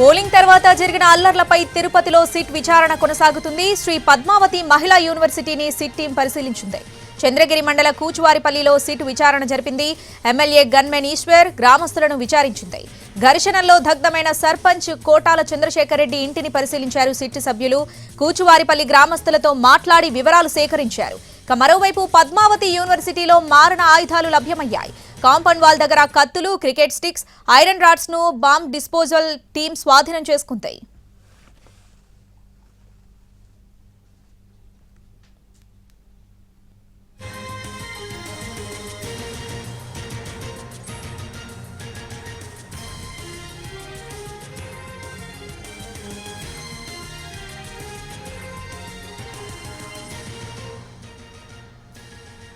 Polling తర్వాత జరిగిన అల్లర్లపై తిరుపతిలో సిట్ విచారణ కొనసాగుతుంది. శ్రీ పద్మావతి మహిళా యూనివర్సిటీని సిట్ టీం పరిశీలించింది. చంద్రగిరి మండల కూచువారిపల్లిలో సిట్ విచారణ జరిపింది. ఎమ్మెల్యే గన్మెన్ ఈశ్వర్ గ్రామస్తులను విచారించింది. ఘర్షణల్లో దగ్ధమైన సర్పంచ్ కోటాల చంద్రశేఖర్ రెడ్డి ఇంటిని పరిశీలించారు సిట్ సభ్యులు. కూచువారిపల్లి గ్రామస్తులతో మాట్లాడి వివరాలు సేకరించారు. ఇక మరోవైపు పద్మావతి యూనివర్సిటీలో మారణ ఆయుధాలు లభ్యమయ్యాయి. కాంపౌండ్ వాల్ దగ్గర కత్తులు క్రికెట్ స్టిక్స్ ఐరన్ రాడ్స్ను బాంబ్ డిస్పోజల్ టీం స్వాధీనం చేసుకుంటాయి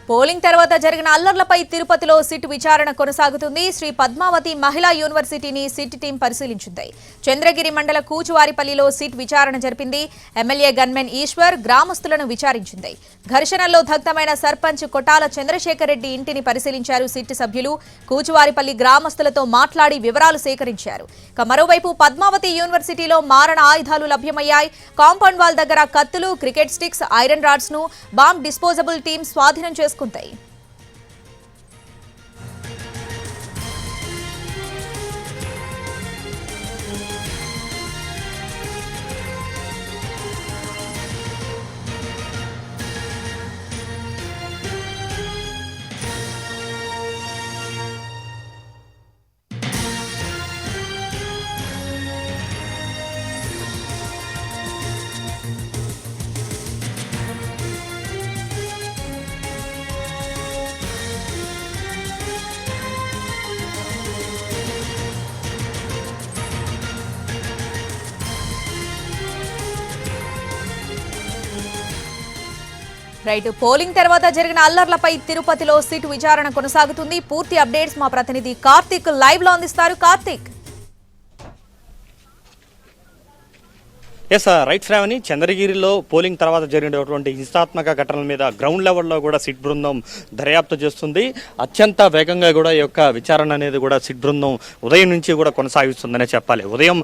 పోలింగ్ తర్వాత జరిగిన అల్లర్లపై తిరుపతిలో సిట్ విచారణ కొనసాగుతుంది. శ్రీ పద్మావతి మహిళా యూనివర్సిటీని సిట్ టీం పరిశీలించింది. చంద్రగిరి మండల కూచువారిపల్లిలో సిట్ విచారణ జరిపింది. ఎమ్మెల్యే గన్మెన్ ఈశ్వర్ గ్రామస్తులను విచారించింది. ఘర్షణల్లో దగ్ధమైన సర్పంచ్ కొటాల చంద్రశేఖర్ రెడ్డి ఇంటిని పరిశీలించారు సిట్ సభ్యులు. కూచువారిపల్లి గ్రామస్తులతో మాట్లాడి వివరాలు సేకరించారు. ఇక మరోవైపు పద్మావతి యూనివర్సిటీలో మారణ ఆయుధాలు లభ్యమయ్యాయి. కాంపౌండ్ వాల్ దగ్గర కత్తులు క్రికెట్ స్టిక్స్ ఐరన్ రాడ్స్ను బాంబ్ డిస్పోజబుల్ టీం స్వాధీనం చేసుకుంటాయి రైట్ పోలింగ్ తర్వాత జరిగిన అల్లర్లపై తిరుపతిలో సిట్ విచారణ కొనసాగుతుంది. పూర్తి అప్డేట్స్ మా ప్రతినిధి కార్తిక్ లైవ్లో అందిస్తారు. Karthik. Yes right Sravani. చంద్రగిరిలో polling తర్వాత జరిగినటువంటి హింసాత్మక ఘటనల మీద గ్రౌండ్ లెవెల్లో కూడా సిట్ బృందం దర్యాప్తు చేస్తుంది. అత్యంత వేగంగా కూడా ఈ యొక్క విచారణ అనేది కూడా సిట్ బృందం ఉదయం నుంచి కూడా కొనసాగిస్తుందనే చెప్పాలి. ఉదయం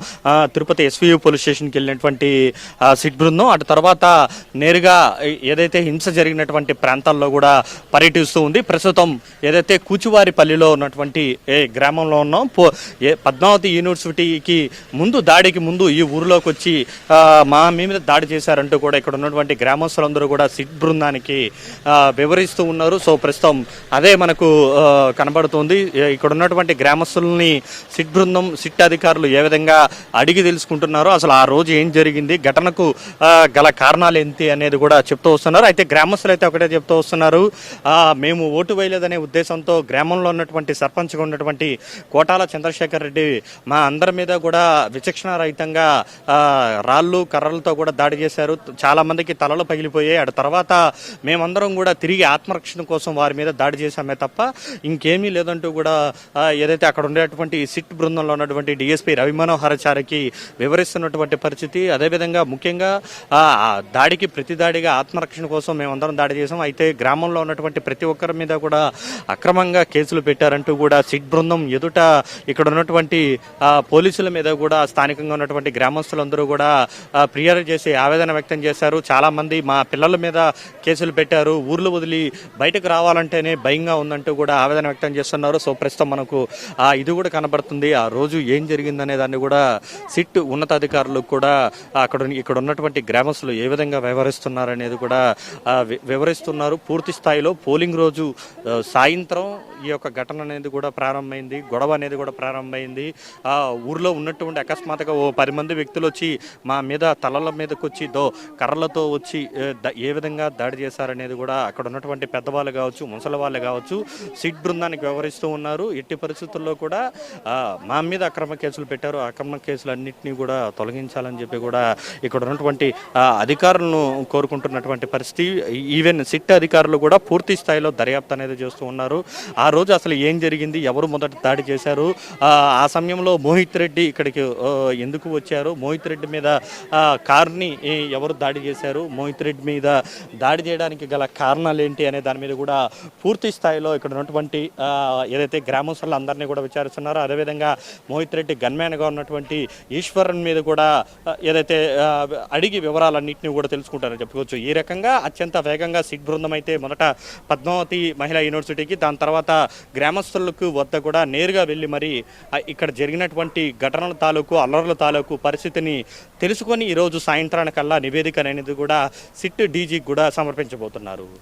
తిరుపతి ఎస్వీయూ పోలీస్ స్టేషన్కి వెళ్ళినటువంటి సిట్ బృందం అటు తర్వాత నేరుగా ఏదైతే హింస జరిగినటువంటి ప్రాంతాల్లో కూడా పర్యటిస్తూ ఉంది. ప్రస్తుతం ఏదైతే కూచువారిపల్లిలో ఉన్నటువంటి ఏ గ్రామంలో ఉన్నాం పో ఏ పద్మావతి యూనివర్సిటీకి ముందు దాడికి ముందు ఈ ఊరిలోకి వచ్చి మా మీ మీద దాడి చేశారంటూ కూడా ఇక్కడ ఉన్నటువంటి గ్రామస్తులందరూ కూడా సిట్ బృందానికి వివరిస్తూ ఉన్నారు. సో ప్రస్తుతం అదే మనకు కనబడుతుంది. ఇక్కడ ఉన్నటువంటి గ్రామస్తుల్ని సిట్ బృందం సిట్ అధికారులు ఏ విధంగా అడిగి తెలుసుకుంటున్నారో అసలు ఆ రోజు ఏం జరిగింది ఘటనకు గల కారణాలు ఏంటి అనేది కూడా చెప్తూ వస్తున్నారు. అయితే గ్రామస్తులు అయితే ఒకటే చెప్తూ వస్తున్నారు. మేము ఓటు వేయలేదనే ఉద్దేశంతో గ్రామంలో ఉన్నటువంటి సర్పంచ్గా ఉన్నటువంటి కోటాల చంద్రశేఖర్ రెడ్డి మా అందరి మీద కూడా విచక్షణ రహితంగా రాళ్ళు రాళ్ళు కర్రలతో కూడా దాడి చేశారు. చాలా మందికి తలలు పగిలిపోయాయి. అటు తర్వాత మేమందరం కూడా తిరిగి ఆత్మరక్షణ కోసం వారి మీద దాడి చేశామే తప్ప ఇంకేమీ లేదంటూ కూడా ఏదైతే అక్కడ ఉండేటువంటి సిట్ బృందంలో ఉన్నటువంటి డిఎస్పీ రవి మనోహరచారికి వివరిస్తున్నటువంటి పరిస్థితి. అదేవిధంగా ముఖ్యంగా దాడికి ప్రతి దాడిగా ఆత్మరక్షణ కోసం మేమందరం దాడి చేసాం అయితే గ్రామంలో ఉన్నటువంటి ప్రతి ఒక్కరి మీద కూడా అక్రమంగా కేసులు పెట్టారంటూ కూడా సిట్ బృందం ఎదుట ఇక్కడ ఉన్నటువంటి పోలీసుల మీద కూడా స్థానికంగా ఉన్నటువంటి గ్రామస్తులందరూ కూడా ఫిర్యాదు చేసి ఆవేదన వ్యక్తం చేశారు. చాలామంది మా పిల్లల మీద కేసులు పెట్టారు. ఊర్లు వదిలి బయటకు రావాలంటేనే భయంగా ఉందంటూ కూడా ఆవేదన వ్యక్తం చేస్తున్నారు. సో ప్రస్తుతం మనకు ఆ, ఇది కూడా కనబడుతుంది. ఆ రోజు ఏం జరిగిందనే దాన్ని కూడా సిట్ ఉన్నతాధికారులు కూడా అక్కడ ఇక్కడ ఉన్నటువంటి గ్రామస్తులు ఏ విధంగా వ్యవహరిస్తున్నారు అనేది కూడా వి- వివరిస్తున్నారు. పూర్తి స్థాయిలో పోలింగ్ రోజు సాయంత్రం ఈ యొక్క ఘటన అనేది కూడా ప్రారంభమైంది గొడవ అనేది కూడా ప్రారంభమైంది. ఆ ఊర్లో ఉన్నటువంటి అకస్మాత్తుగా ఓ పది మంది వ్యక్తులు వచ్చి మా మీద తలల మీదకి వచ్చి దో కర్రలతో వచ్చి ఏ, విధంగా దాడి చేశారనేది కూడా అక్కడ ఉన్నటువంటి పెద్దవాళ్ళు కావచ్చు ముసలి వాళ్ళు కావచ్చు సిట్ బృందానికి వ్యవహరిస్తూ ఉన్నారు. ఎట్టి పరిస్థితుల్లో కూడా మా మీద అక్రమ కేసులు పెట్టారు. అక్రమ కేసులు అన్నింటినీ కూడా తొలగించాలని చెప్పి కూడా ఇక్కడ ఉన్నటువంటి అధికారులను కోరుకుంటున్నటువంటి పరిస్థితి. ఈవెన్ సిట్ అధికారులు కూడా పూర్తి స్థాయిలో దర్యాప్తు అనేది చేస్తూ ఉన్నారు. ఆ రోజు అసలు ఏం జరిగింది? ఎవరు మొదట దాడి చేశారు? ఆ, సమయంలో మోహిత్ రెడ్డి ఇక్కడికి ఎందుకు వచ్చారు? మోహిత్ రెడ్డి మీద కార్ని ఎవరు దాడి చేశారు? మోహిత్ రెడ్డి మీద దాడి చేయడానికి గల కారణాలు ఏంటి అనే దాని మీద కూడా పూర్తి స్థాయిలో ఇక్కడ ఉన్నటువంటి ఏదైతే గ్రామస్తులు అందరినీ కూడా విచారిస్తున్నారో అదేవిధంగా మోహిత్ రెడ్డి గన్మ్యాన్గా ఉన్నటువంటి ఈశ్వరన్ మీద కూడా ఏదైతే అడిగి వివరాలన్నింటినీ కూడా తెలుసుకుంటారని చెప్పుకోవచ్చు. ఈ రకంగా అత్యంత వేగంగా సిట్ బృందం అయితే మొదట పద్మావతి మహిళా యూనివర్సిటీకి దాని తర్వాత గ్రామస్తులకు వద్ద కూడా నేరుగా వెళ్ళి మరి ఇక్కడ జరిగినటువంటి ఘటనల తాలూకు అల్లర్ల తాలూకు పరిస్థితిని తెలుసుకొని ఈరోజు సాయంత్రానికల్లా నివేదిక అనేది కూడా సిట్ డీజీకి కూడా సమర్పించబోతున్నారు.